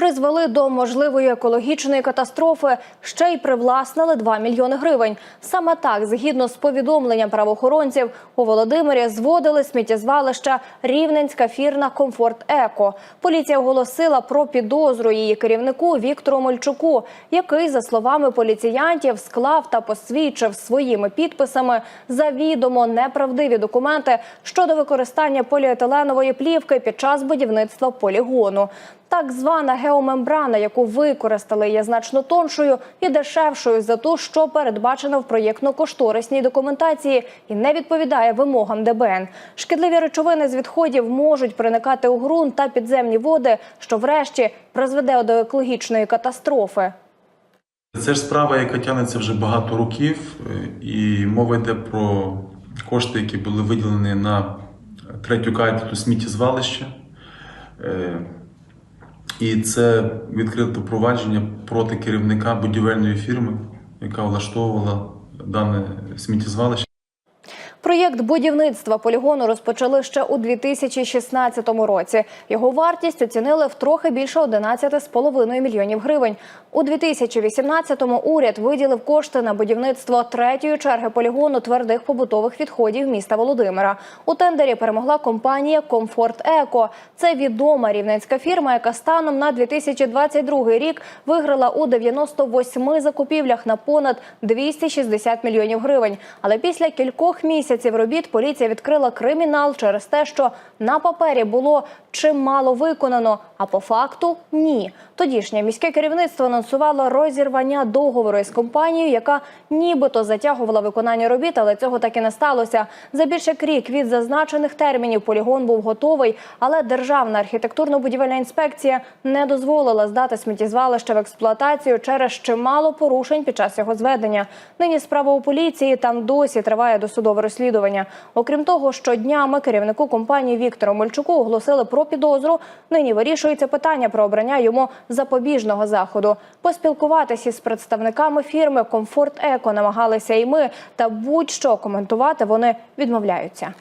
призвели до можливої екологічної катастрофи, ще й привласнили 2 мільйони гривень. Саме так, згідно з повідомленням правоохоронців, у Володимирі зводили сміттєзвалища Рівненська фірна Комфорт Еко. Поліція оголосила про підозру її керівнику Віктору Мольчуку, який, за словами поліціянтів, склав та посвідчив своїми підписами завідомо неправдиві документи щодо використання поліетиленової плівки під час будівництва полігону. Так звана геомембрана, яку використали, є значно тоншою і дешевшою за ту, що передбачено в проєктно-кошторисній документації і не відповідає вимогам ДБН. Шкідливі речовини з відходів можуть проникати у ґрунт та підземні води, що врешті призведе до екологічної катастрофи. Це ж справа, яка тягнеться вже багато років, е, і мова йде про кошти, які були виділені на третю катету сміттєзвалища. І це відкрите провадження проти керівника будівельної фірми, яка влаштовувала дане сміттєзвалище. Проєкт будівництва полігону розпочали ще у 2016 році. Його вартість оцінили в трохи більше 11,5 мільйонів гривень. У 2018-му уряд виділив кошти на будівництво третьої черги полігону твердих побутових відходів міста Володимира. У тендері перемогла компанія Комфорт Еко. Це відома рівненська фірма, яка станом на 2022 рік виграла у 98 закупівлях на понад 260 мільйонів гривень. Але після кількох місяців робіт поліція відкрила кримінал через те, що на папері було чимало виконано, а по факту ні. Тодішнє міське керівництво анонсувало розірвання договору із компанією, яка нібито затягувала виконання робіт, але цього так і не сталося. За більше як рік від зазначених термінів полігон був готовий, але Державна архітектурно-будівельна інспекція не дозволила здати сміттєзвалище в експлуатацію через чимало порушень під час його зведення. Нині справа у поліції там досі триває досудове розслідування. Окрім того, що днями керівнику компанії Віктору Мольчуку оголосили про підозру. Нині вирішується питання про обрання йому запобіжного заходу. Поспілкуватися із представниками фірми Комфорт Еко намагалися і ми, та будь-що коментувати вони відмовляються.